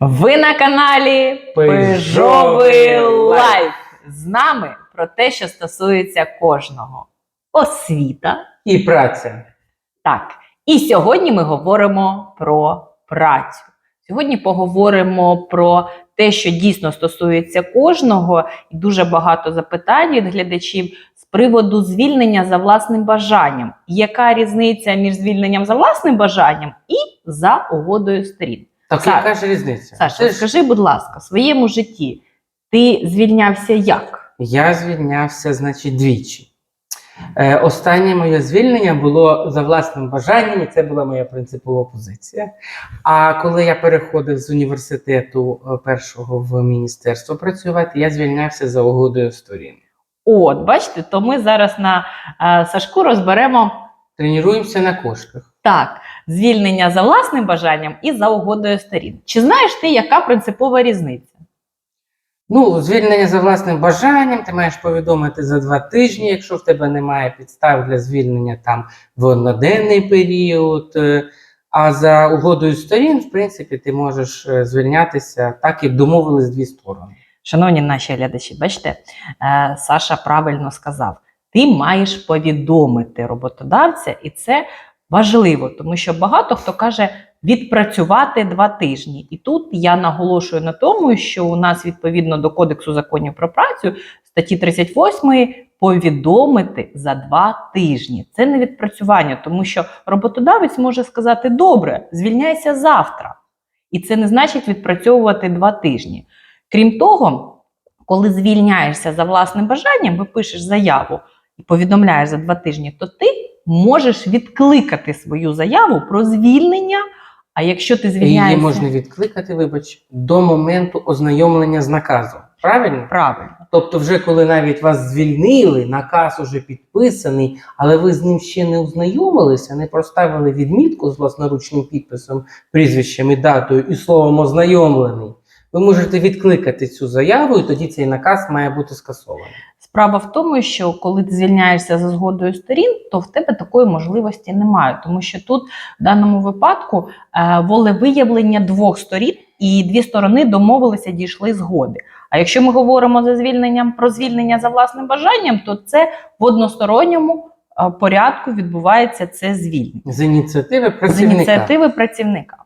Ви на каналі Пижовий Лайф. З нами про те, що стосується кожного. Освіта. І праця. Так. І сьогодні ми говоримо про працю. Сьогодні поговоримо про те, що дійсно стосується кожного, і дуже багато запитань від глядачів з приводу звільнення за власним бажанням. Яка різниця між звільненням за власним бажанням і за угодою сторін? Так Саш, яка ж різниця? Саша, Це ж скажи, будь ласка, в своєму житті ти звільнявся як? Я звільнявся, значить, двічі. Е, останнє моє звільнення було за власним бажанням, і це була моя принципова позиція. А коли я переходив з університету е, першого в міністерство працювати, я звільнявся за угодою сторін. От, бачите, то ми зараз на е, Сашку розберемо Тренуємося на кошках. Так: звільнення за власним бажанням і за угодою сторін. Чи знаєш ти, яка принципова різниця? Ну, звільнення за власним бажанням, ти маєш повідомити за два тижні, якщо в тебе немає підстав для звільнення там в одноденний період. е, А за угодою сторін, в принципі, ти можеш е, звільнятися так, як домовились дві сторони. Шановні наші глядачі, бачите, е, Саша правильно сказав: ти маєш повідомити роботодавця, і це важливо, тому що багато хто каже відпрацювати два тижні. І тут я наголошую на тому, що у нас відповідно до Кодексу законів про працю статті 38 повідомити за два тижні. Це не відпрацювання, тому що роботодавець може сказати: добре, звільняйся завтра. І це не значить відпрацьовувати два тижні. Крім того, коли звільняєшся за власним бажанням, ви пишеш заяву і повідомляєш за два тижні, то ти можеш відкликати свою заяву про звільнення. А якщо ти звільняєшся Її можна відкликати, вибач, до моменту ознайомлення з наказом. Правильно? правильно, Тобто, вже коли навіть вас звільнили, наказ уже підписаний, але ви з ним ще не ознайомилися, не проставили відмітку з власноручним підписом, прізвищем і датою і словом ознайомлений, ви можете відкликати цю заяву, і тоді цей наказ має бути скасований. Справа в тому, що коли ти звільняєшся за згодою сторін, то в тебе такої можливості немає, тому що тут в даному випадку е, волевиявлення двох сторін, і дві сторони домовилися, дійшли згоди. А якщо ми говоримо за звільненням про звільнення за власним бажанням, то це в односторонньому е, порядку відбувається це звільнення З ініціативи з працівника. ініціативи працівника.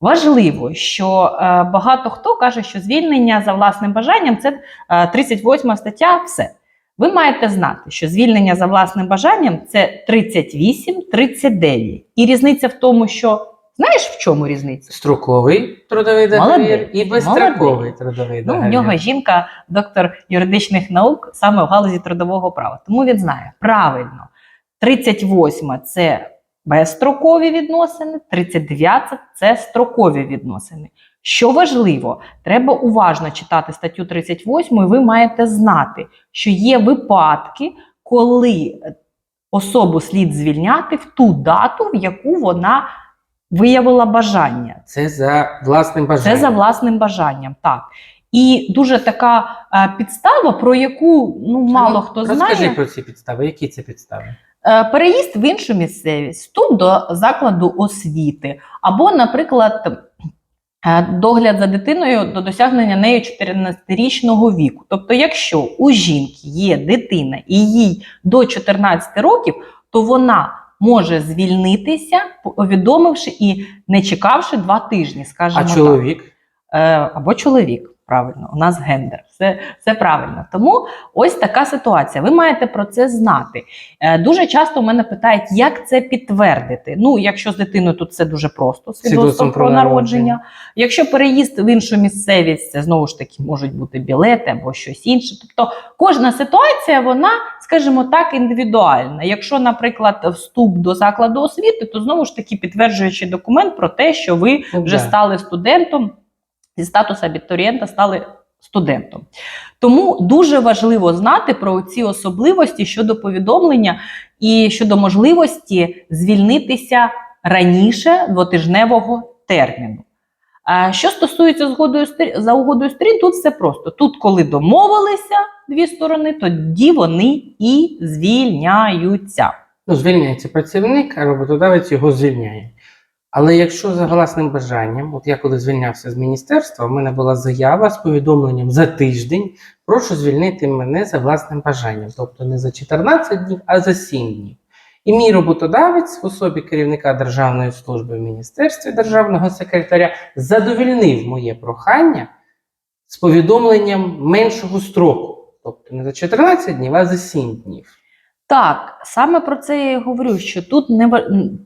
Важливо, що е, багато хто каже, що звільнення за власним бажанням це е, 38 стаття. Все. Ви маєте знати, що звільнення за власним бажанням це 38-39. І різниця в тому, що знаєш в чому різниця? Строковий трудовий договір і безстроковий трудовий Ну, договір. в нього жінка, доктор юридичних наук, саме в галузі трудового права. Тому він знає правильно. 38 це безстрокові відносини, 39 це строкові відносини. Що важливо, треба уважно читати статтю 38, і ви маєте знати, що є випадки, коли особу слід звільняти в ту дату, в яку вона виявила бажання. Це за власним бажанням. Це за власним бажанням, так. І дуже така е, підстава, про яку ну мало хто Розкажи знає. про ці підстави. Які це підстави? Е, Переїзд в іншу місцевість, вступ до закладу освіти, або, наприклад, е, догляд за дитиною до досягнення нею 14-річного віку. Тобто, якщо у жінки є дитина і їй до 14 років, то вона може звільнитися, повідомивши і не чекавши два тижні, скажімо А чоловік? Е, або чоловік. Правильно, у нас гендер, все, все правильно. Тому ось така ситуація. Ви маєте про це знати. Е, дуже часто мене питають, як це підтвердити. Ну, якщо з дитиною тут все дуже просто, свідоцтво про народження. народження. Якщо переїзд в іншу місцевість, це знову ж таки можуть бути білети або щось інше. Тобто кожна ситуація, вона, скажімо так, індивідуальна. Якщо, наприклад, вступ до закладу освіти, то знову ж таки підтверджуючий документ про те, що ви Ну, вже стали студентом зі статусу абітурієнта стали студентом. Тому дуже важливо знати про ці особливості щодо повідомлення і щодо можливості звільнитися раніше двотижневого терміну. Що стосується згодою за угодою сторін, тут все просто. Тут, коли домовилися дві сторони, тоді вони і звільняються. Ну, звільняється працівник, а роботодавець його звільняє. Але якщо за власним бажанням, от я коли звільнявся з міністерства, в мене була заява з повідомленням за тиждень, прошу звільнити мене за власним бажанням, тобто не за 14 днів, а за 7 днів. І мій роботодавець в особі керівника Державної служби в міністерстві державного секретаря задовільнив моє прохання з повідомленням меншого строку, тобто не за 14 днів, а за 7 днів. Так, саме про це я і говорю, що тут не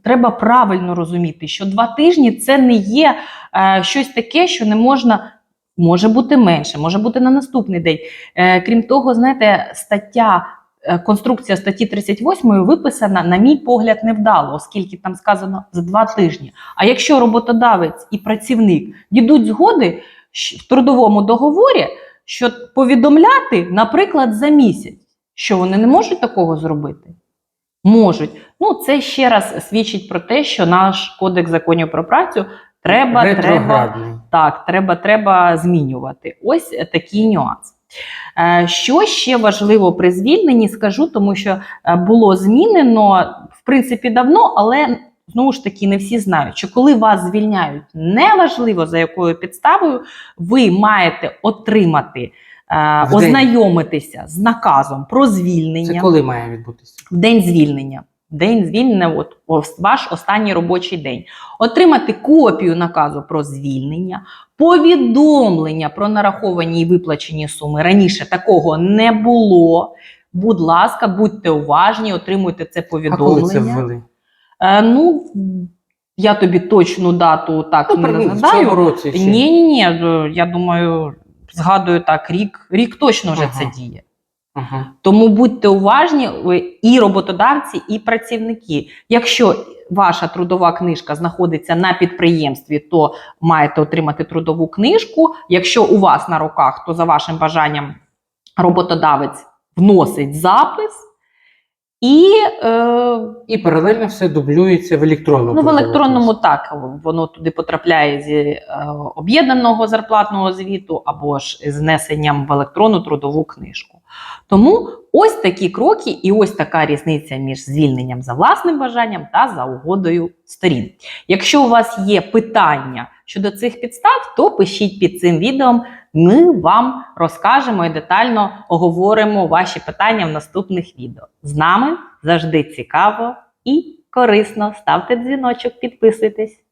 треба правильно розуміти, що два тижні це не є е, щось таке, що не можна. Може бути менше, може бути на наступний день. Е, крім того, знаєте, стаття, е, конструкція статті 38 виписана, на мій погляд, невдало, оскільки там сказано за два тижні. А якщо роботодавець і працівник дійдуть згоди в трудовому договорі, що повідомляти, наприклад, за місяць, що вони не можуть такого зробити? Можуть. Ну, це ще раз свідчить про те, що наш кодекс законів про працю треба, треба, так, треба, треба змінювати. Ось такий нюанс. Е, Що ще важливо при звільненні, скажу, тому що е, було змінено в принципі давно, але знову ж таки не всі знають, що коли вас звільняють, неважливо за якою підставою, ви маєте отримати, е, В день. ознайомитися з наказом про звільнення Це коли має відбутися? в день звільнення. День звільнення, от ваш останній робочий день. Отримати копію наказу про звільнення, повідомлення про нараховані і виплачені суми. Раніше такого не було. Будь ласка, будьте уважні, отримуйте це А коли повідомлення. це ввели? Е, ну, я тобі точну дату так Ну, не при- в цьому згадаю. році ще. Ні, ні, ні. Я думаю, згадую так, рік, рік точно вже Ага. це діє. Ага. Тому будьте уважні ви і роботодавці, і працівники. Якщо ваша трудова книжка знаходиться на підприємстві, то маєте отримати трудову книжку. Якщо у вас на руках, то за вашим бажанням роботодавець вносить запис. І е, І паралельно все дублюється в електронному. Ну, в електронному так воно туди потрапляє з е, об'єднаного зарплатного звіту або ж з внесенням в електронну трудову книжку. Тому ось такі кроки, і ось така різниця між звільненням за власним бажанням та за угодою сторін. Якщо у вас є питання щодо цих підстав, то пишіть під цим відео. Ми вам розкажемо і детально оговоримо ваші питання в наступних відео. З нами завжди цікаво і корисно. Ставте дзвіночок, підписуйтесь.